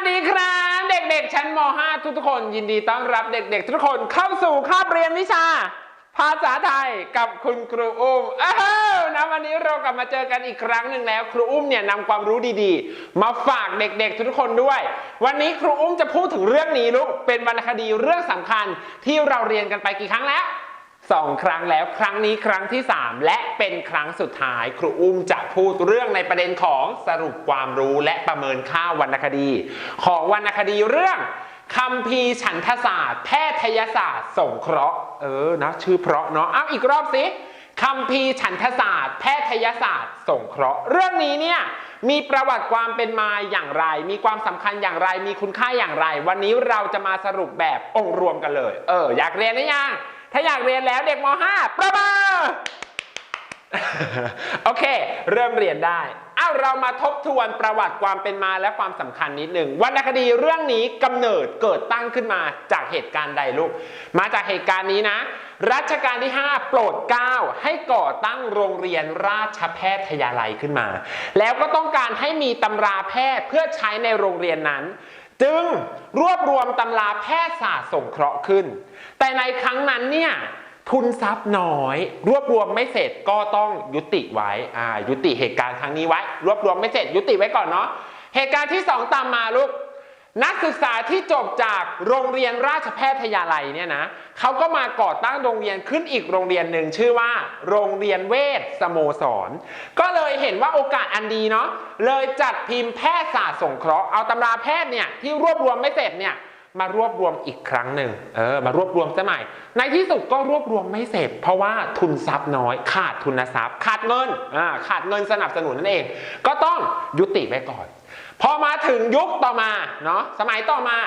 สดีครับ เด็กๆ ชั้นม .5 ทุกๆคน ยินดีต้อนรับเด็ก ๆ ทุกคนเข้าสู่คาบเรียนวิชา ภาษาไทยกับคุณครูอุ้มอ้าวนะวันนี้เรากลับมาเจอกันอีกครั้งหนึ่งแล้ว ครูอุ้มเนี่ยนำความรู้ดีๆ มาฝากเด็กๆ ทุกคนด้วย วันนี้ครูอุ้มจะพูดถึงเรื่องนี้ลูกเป็นวรรณคดีเรื่องสำคัญที่เราเรียนกันไปกี่ครั้งแล้ว สองครั้งแล้วครั้งนี้ครั้งที่ 3 และเป็นครั้งสุดท้าย ครูอุ้มจะพูดเรื่องในประเด็นของสรุปความรู้และประเมินค่าวรรณคดี ของวรรณคดีเรื่องคัมภีร์ฉันทศาสตร์ แพทยศาสตร์สงเคราะห์ เออนะชื่อเพราะเนาะเอาอีกรอบสิคัมภีร์ฉันทศาสตร์ แพทยศาสตร์สงเคราะห์ เรื่องนี้เนี่ยมีประวัติความเป็นมาอย่างไร มีความสำคัญอย่างไร มีคุณค่าอย่างไร วันนี้เราจะมาสรุปแบบองค์รวมกันเลย เออ อยากเรียนหรือยัง ถ้าอยากเรียนแล้วเด็กม .5 ประมาโอเค เริ่มเรียนได้เอ้าเรามาทบทวนประวัติความเป็นมาและความสำคัญนิดหนึ่งวรรณคดีเรื่องนี้กำเนิดเกิดตั้งขึ้นมาจากเหตุการณ์ใดลูก มาจากเหตุการณ์นี้นะ รัชกาลที่ 5 โปรดเกล้าให้ก่อตั้งโรงเรียนราชแพทยาลัยขึ้นมา แล้วก็ต้องการให้มีตำราแพทย์เพื่อใช้ในโรงเรียนนั้น จึงรวบรวมตำราแพทยศาสตร์สงเคราะห์ขึ้น แต่ในครั้งนั้นเนี่ยทุนทรัพย์น้อย รวบรวมไม่เสร็จก็ต้องยุติไว้อ่ายุติเหตุการณ์ครั้งนี้ไว้ รวบรวมไม่เสร็จยุติไว้ก่อนเนาะเหตุการณ์ที่สองตามมาลูก นักศึกษาที่จบจากโรงเรียนราชแพทยาลัยเนี่ยนะเขาก็มาก่อตั้งโรงเรียนขึ้นอีกโรงเรียนหนึ่งชื่อว่า โรงเรียนเวชสโมสร ก็เลยเห็นว่าโอกาสอันดีเนาะเลยจัดพิมพ์แพทยศาสตร์สงเคราะห์เอาตำราแพทย์เนี่ยที่รวบรวมไม่เสร็จเนี่ยมารวบรวมอีกครั้งหนึ่งเออมารวบรวมสมัย ในที่สุดก็รวบรวมไม่เสร็จ เพราะว่าทุนทรัพย์น้อยขาดทุนทรัพย์ ขาดเงินอ่าขาดเงินสนับสนุนนั่นเอง ก็ต้องยุติไว้ก่อน พอมาถึงยุคต่อมาเนาะสมัยต่อมา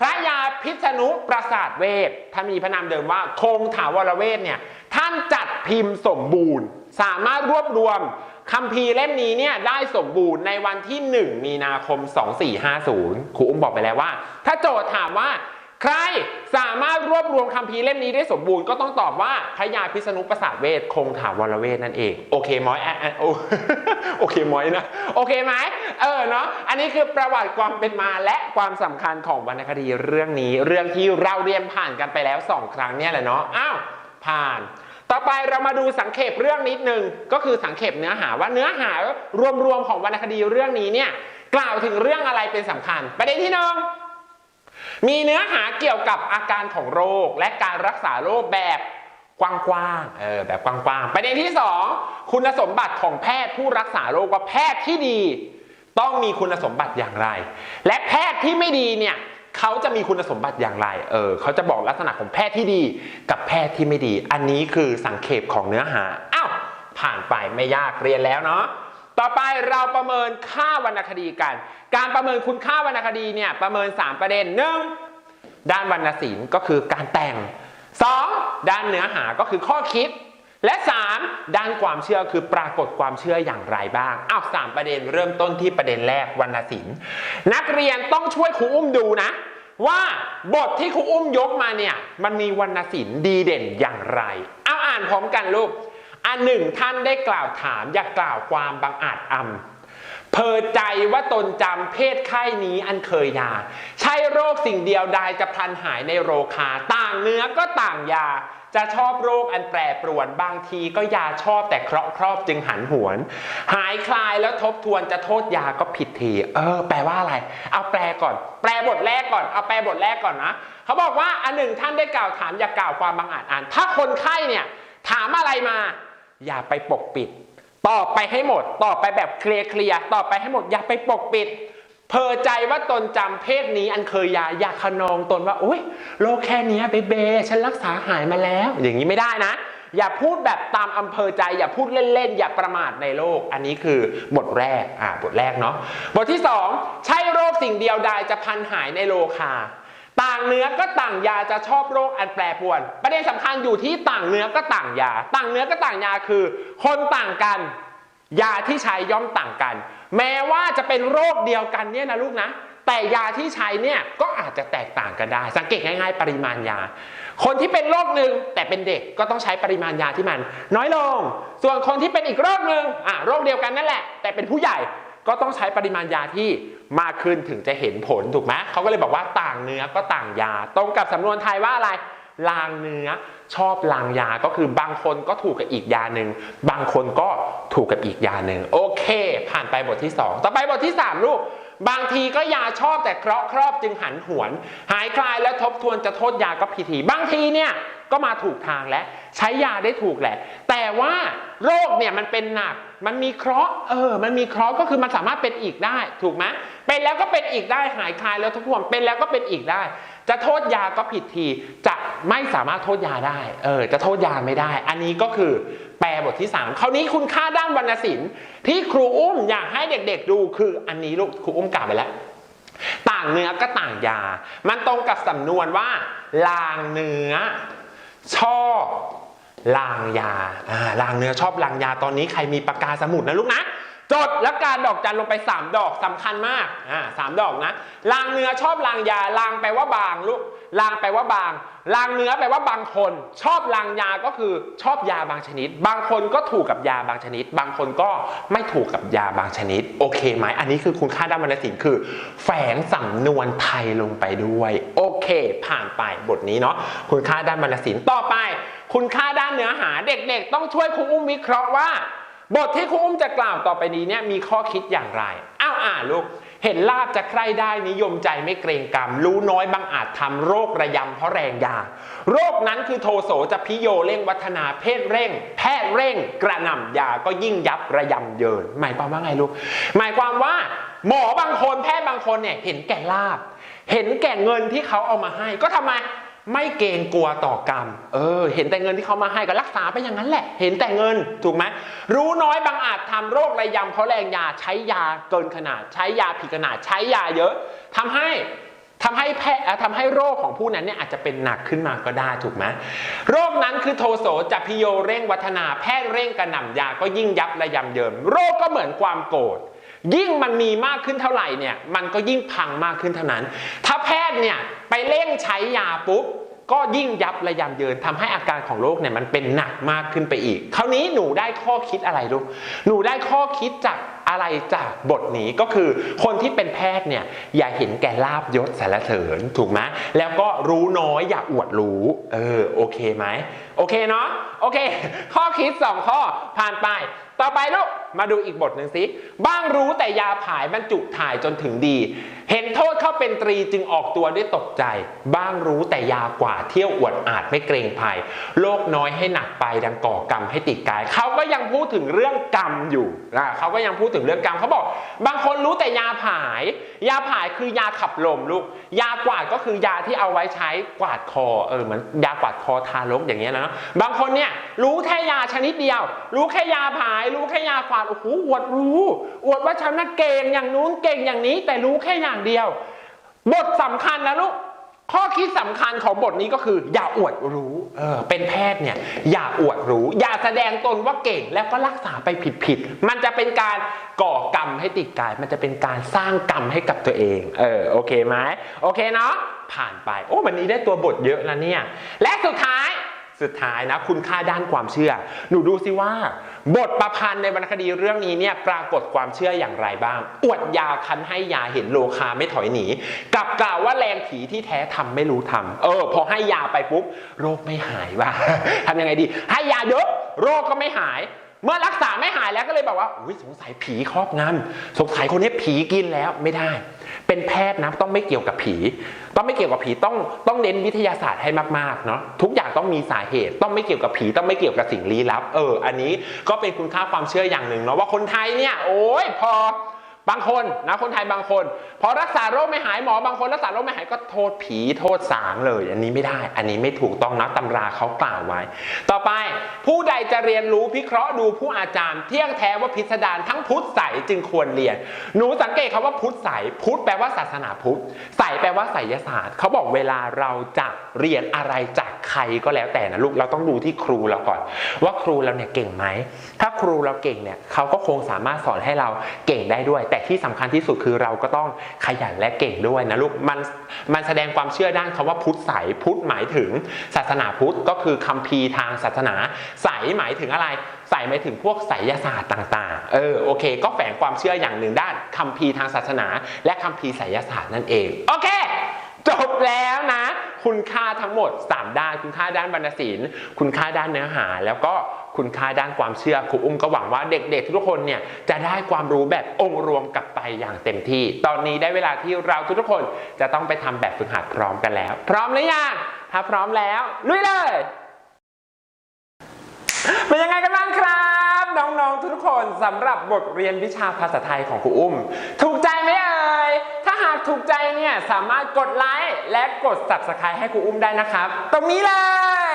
พระยาพิษณุประสาทเวทท่านมีพระนามเดิมว่าคงถาวรเวทเนี่ยท่านจัดพิมพ์สมบูรณ์ สามารถรวบรวมคัมภีร์เล่มนี้เนี่ยได้สมบูรณ์ในวันที่ 1 มีนาคม 2450ครูอุ้มบอกไปแล้วว่า ถ้าโจทย์ถามว่า ใครสามารถรวบรวมคัมภีร์เล่มนี้ได้สมบูรณ์ก็ต้องตอบว่าพระยาพิษณุประสาทเวทคงถาวรเวทนั่นเอง โอเคมอยอะอะโอโอเคมอยนะ โอเคไหมเออเนาะอันนี้คือประวัติความเป็นมาและความสำคัญของวรรณคดีเรื่องนี้ เรื่องที่เราเรียนผ่านกันไปแล้วสองครั้งเนี่ยแหละเนาะอ้าวผ่านต่อไปเรามาดูสังเขปเรื่องนิดนึงก็คือสังเขปเนื้อหาว่าเนื้อหารวมๆของวรรณคดีเรื่องนี้เนี่ยกล่าวถึงเรื่องอะไรเป็นสำคัญ ประเด็นที่หนึ่ง มีเนื้อหาเกี่ยวกับอาการของโรคและการรักษาโรคแบบกว้างๆ เออแบบกว้างๆ ประเด็นที่ 2 คุณสมบัติของแพทย์ผู้รักษาโรคว่าแพทย์ที่ดี ต้องมีคุณสมบัติอย่างไร และแพทย์ที่ไม่ดีเนี่ยเขาจะมีคุณสมบัติอย่างไร เออเขาจะบอกลักษณะของแพทย์ที่ดี กับแพทย์ที่ไม่ดี อันนี้คือสังเขปของเนื้อหา อ้าวผ่านไปไม่ยากเรียนแล้วเนาะ ต่อไปเราประเมินค่าวรรณคดีกัน การประเมินคุณค่าวรรณคดีเนี่ยประเมิน 3 ประเด็นหนึ่งด้านวรรณศิลป์ก็คือการแต่ง 2. ด้านเนื้อหาก็คือข้อคิด และ 3. ด้านความเชื่อคือปรากฏความเชื่ออย่างไรบ้างอ้าวสามประเด็นเริ่มต้นที่ประเด็นแรกวรรณศิลป์ นักเรียนต้องช่วยครูอุ้มดูนะว่าบทที่ครูอุ้มยกมาเนี่ยมันมีวรรณศิลป์ดีเด่นอย่างไร เอาอ่านพร้อมกันลูก อันหนึ่งท่านได้กล่าวถามอย่ากกล่าวความบังอาจอำเพอใจว่าตนจำเพศไข้นี้อันเคยยา ใช่โรคสิ่งเดียวใดจะพลันหายในโรคา ต่างเนื้อก็ต่างยา จะชอบโรคอันแปรปรวนบางทีก็ยาชอบแต่เคราะห์ครอบจึงหันหวน หายคลายแล้วทบทวนจะโทษยาก็ผิดทีเออ แปลว่าอะไร เอาแปลก่อน แปลบทแรกก่อนเอาแปลบทแรกก่อนนะเขาบอกว่าอันหนึ่งท่านได้กล่าวถามอย่ากล่าวความบังอาจอ่าน ถ้าคนไข้เนี่ยถามอะไรมา อย่าไปปกปิด ตอบไปให้หมด ตอบไปแบบเคลียร์เคลียร์ตอบไปให้หมด อย่าไปปกปิด เพอใจว่าตนจำเพศนี้อันเคยยาอย่าขนองตนว่าอุ้ยโรคแค่นี้เบเบฉันรักษาหายมาแล้ว อย่างนี้ไม่ได้นะ อย่าพูดแบบตามอำเภอใจ อย่าพูดเล่นๆ อย่าประมาทในโลก อันนี้คือบทแรก อ่า บทแรกเนาะ บทที่สองใช่โรคสิ่งเดียวใดจะพันหายในโลคา ต่างเนื้อก็ต่างยาจะชอบโรคอันแปรปรวน ประเด็นสำคัญอยู่ที่ต่างเนื้อก็ต่างยา ต่างเนื้อก็ต่างยาคือ คนต่างกัน ยาที่ใช้ย่อมต่างกัน แม้ว่าจะเป็นโรคเดียวกันเนี่ยนะลูกนะ แต่ยาที่ใช้เนี่ยก็อาจจะแตกต่างกันได้ สังเกตง่าย ๆ ปริมาณยา คนที่เป็นโรคหนึ่งแต่เป็นเด็กก็ต้องใช้ปริมาณยาที่มัน น้อยลง ส่วนคนที่เป็นอีกโรคหนึ่งอะโรคเดียวกันนั่นแหละ แต่เป็นผู้ใหญ่ก็ต้องใช้ปริมาณยาที่ มากขึ้นถึงจะเห็นผลถูกไหมเขาก็เลยบอกว่าต่างเนื้อก็ต่างยา ตรงกับสำนวนไทยว่าอะไรลางเนื้อชอบลางยาก็คือบางคนก็ถูกกับอีกยาหนึ่งบางคนก็ถูกกับอีกยาหนึ่งโอเค ผ่านไปบทที่ 2 ต่อไปบทที่ 3 ลูก บางทีก็ยาชอบแต่เคราะห์ครอบจึงหันหวน หายคลายแล้วทบทวนจะโทษยาก็ผิดทีบางทีเนี่ยก็มาถูกทางแล้วใช้ยาได้ถูกแหละ แต่ว่าโรคเนี่ยมันเป็นหนัก มันมีเคราะห์เออ มันมีเคราะห์ก็คือมันสามารถเป็นอีกได้ ถูกไหมเป็นแล้วก็เป็นอีกได้หายคลายแล้วทบทวนเป็นแล้วก็เป็นอีกได้ จะโทษยาก็ผิดที จะไม่สามารถโทษยาได้ เออ จะโทษยาไม่ได้ อันนี้ก็คือแปลบทที่ 3 คราวนี้คุณค่าด้านวรรณศิลป์ที่ครูอุ้มอยากให้เด็กๆดูคืออันนี้ลูกครูอุ้มกล่าวไปแล้วต่างเนื้อก็ต่างยา มันตรงกับสำนวนว่า ลางเนื้อ ช่อ ลางยาอ่าลางเนื้อชอบลางยาตอนนี้ใครมีปากกาสมุดนะลูกนะจดแล้วการดอกจันลงไป 3 ดอกสำคัญมากอ่าสามดอกนะลางเนื้อชอบลางยาลางแปลว่าบางลูกลางแปลว่าบางลางเนื้อแปลว่าบางคน ชอบลางยาก็คือชอบยาบางชนิด บางคนก็ถูกกับยาบางชนิด บางคนก็ไม่ถูกกับยาบางชนิด โอเคไหมอันนี้คือคุณค่าด้านวรรณศิลป์คือ แฝงสำนวนไทยลงไปด้วย โอเค ผ่านไปบทนี้เนาะคุณค่าด้านวรรณศิลป์ต่อไป คุณค่าานเนื้อหาเด็กๆ ต้องช่วยครูอุ้มวิเคราะห์ว่า บทที่ครูอุ้มจะกล่าวต่อไปนี้เนี่ยมีข้อคิดอย่างไร อ้าวอ่านลูก เห็นลาบจะใครได้นิยมใจไม่เกรงกรรม รู้น้อยบางอาจทำโรคระยำเพราะแรงยา โรคนั้นคือโทโสจะพิโยเร่งวัฒนาเพศเร่ง แพทย์เร่ง กระหน่ำยาก็ยิ่งยับระยำเยิน หมายความว่าไงลูก หมายความว่า หมอบางคนแพทย์บางคนเนี่ยเห็นแก่ลาบ เห็นแก่เงินที่เขาเอามาให้ ก็ทำไม ไม่เกรงกลัวต่อกรรม เออ เห็นแต่เงินที่เขามาให้ก็รักษาไปอย่างนั้นแหละ เห็นแต่เงินถูกไหมรู้น้อยบางอาจทำโรคระยำเพราะแรงยาใช้ยาเกินขนาด ใช้ยาผิดขนาด ใช้ยาเยอะทำให้ทำให้แพทย์ทำให้โรคของผู้นั้นเนี่ยอาจจะเป็นหนักขึ้นมาก็ได้ถูกไหมโรคนั้นคือโทโสจัพิโยเร่งวัฒนาแพทย์เร่งกระหน่ำยาก็ยิ่งยับระยำเยิมโรคก็เหมือนความโกรธ ยิ่งมันมีมากขึ้นเท่าไหร่เนี่ยมันก็ยิ่งพังมากขึ้นเท่านั้น ถ้าแพทย์เนี่ยไปเร่งใช้ยาปุ๊บก็ยิ่งยับระยำเยินทำให้อาการของโรคเนี่ยมันเป็นหนักมากขึ้นไปอีก คราวนี้หนูได้ข้อคิดอะไรลูก หนูได้ข้อคิดจากอะไรจากบทนี้ก็คือคนที่เป็นแพทย์เนี่ยอย่าเห็นแก่ลาบยศสารเสริญถูกไหมแล้วก็รู้น้อยอย่าอวดรู้เออโอเคไหมโอเคเนาะโอเค ข้อคิด 2 ข้อผ่านไป ต่อไปลูก มาดูอีกบทหนึ่งสิบ้างรู้แต่ยาผายบรรจุถ่ายจนถึงดีเห็นโทษเข้าเป็นตรีจึงออกตัวด้วยตกใจ บ้างรู้แต่ยากว่าเที่ยวอวดอาจไม่เกรงภัย โลกน้อยให้หนักไปดังก่อกรรมให้ติดกาย เขาก็ยังพูดถึงเรื่องกรรมอยู่นะเขาก็ยังพูดถึงเรื่องกรรมเขาบอก บางคนรู้แต่ยาผาย ยาผายคือยาขับลมลูก ยากวาดก็คือยาที่เอาไว้ใช้กวาดคอเออเหมือนยากวาดคอทารกอย่างเงี้ยนะบางคนเนี่ยรู้แค่ยาชนิดเดียว รู้แค่ยาผาย รู้แค่ยากวาดโอ้โหอวดรู้อวดว่าฉันน่ะเก่งอย่างนู้นเก่งอย่างนี้ แต่รู้แค่อย่างเดียว บทสำคัญนะลูกข้อคิดสำคัญของบทนี้ก็คือ อย่าอวดรู้เออเป็นแพทย์เนี่ย อย่าอวดรู้ อย่าแสดงตนว่าเก่งแล้วก็รักษาไปผิดๆมันจะเป็นการก่อกรรมให้ติดกาย มันจะเป็นการสร้างกรรมให้กับตัวเองเออโอเคไหมโอเคเนาะผ่านไป โอ้วันนี้ได้ตัวบทเยอะนะเนี่ย และสุดท้าย สุดท้ายนะคุณค่าด้านความเชื่อ หนูดูสิว่า บทประพันธ์ในวรรณคดีเรื่องนี้เนี่ยปรากฏความเชื่ออย่างไรบ้าง อวดยาคันให้ยาเห็นโลคาไม่ถอยหนีกลับกล่าวว่าแรงผีที่แท้ทำไม่รู้ทำเออ พอให้ยาไปปุ๊บโรคไม่หายว่ะทำยังไงดี ให้ยาเยอะโรคก็ไม่หายเมื่อรักษาไม่หายแล้วก็เลยบอกว่าอุ้ยสงสัยผีครอบงำสงสัยคนนี้ผีกินแล้วไม่ได้ เป็นแพทย์นะต้องไม่เกี่ยวกับผี ต้องไม่เกี่ยวกับผีต้องต้องเน้นวิทยาศาสตร์ให้มากๆเนาะทุกอย่างต้องมีสาเหตุ ต้องไม่เกี่ยวกับผีต้องไม่เกี่ยวกับสิ่งลี้ลับ เออ อันนี้ก็เป็นคุณค่าความเชื่ออย่างหนึ่งเนาะว่าคนไทยเนี่ยโอ้ยพอ บางคนนะคนไทยบางคน พอรักษาโรคไม่หายหมอบางคนรักษาโรคไม่หายก็โทษผีโทษสางเลย อันนี้ไม่ได้ อันนี้ไม่ถูกต้องนะตำราเขากล่าวไว้ ต่อไปผู้ใดจะเรียนรู้พิเคราะห์ดูผู้อาจารย์ เที่ยงแท้ว่าพิสดารทั้งพุทธใสจึงควรเรียน หนูสังเกตคาว่าพุทธใสพุทธแปลว่าศาสนาพุทธใสแปลว่าไสยศาสตร์เขาบอกเวลาเราจะเรียนอะไรจากใครก็แล้วแต่นะลูกเราต้องดูที่ครูเราก่อน ว่าครูเราเนี่ยเก่งไหมถ้าครูเราเก่งเนี่ยเขาก็คงสามารถสอนให้เราเก่งได้ด้วยแต่แต่ที่สำคัญที่สุดคือเราก็ต้องขยันและเก่งด้วยนะลูกมันมันแสดงความเชื่อด้านคำว่าพุทธใสพุทธหมายถึงศาสนาพุทธก็คือคัมภีร์ทางศาสนาใสหมายถึงอะไรใส่หมายถึงพวกไสยศาสตร์ต่างๆเออโอเค ก็แฝงความเชื่ออย่างหนึ่งด้านคัมภีร์ทางศาสนา และคัมภีร์ไสยศาสตร์นั่นเองโอเคจบแล้วนะ คุณค่าทั้งหมด 3 ด้าน คุณค่าด้านวรรณศิลป์คุณค่าด้านเนื้อหา แล้วก็คุณค่าด้านความเชื่อครูอุ้มก็หวังว่าเด็กๆ ทุกคนเนี่ยจะได้ความรู้แบบองค์รวมกลับไปอย่างเต็มที่ ตอนนี้ได้เวลาที่เราทุกๆคนจะต้องไปทำแบบฝึกหัดพร้อมกันแล้ว พร้อมหรือยังถ้าพร้อมแล้วลุยเลยเป็นยังไงกันบ้างครับน้องๆทุกคนสำหรับบทเรียนวิชาภาษาไทยของครูอุ้ม ถูกใจไหมเอ่ย ถ้าหากถูกใจเนี่ยสามารถกดไลค์และกด subscribe ให้ครูอุ้มได้นะครับ ตรงนี้เลย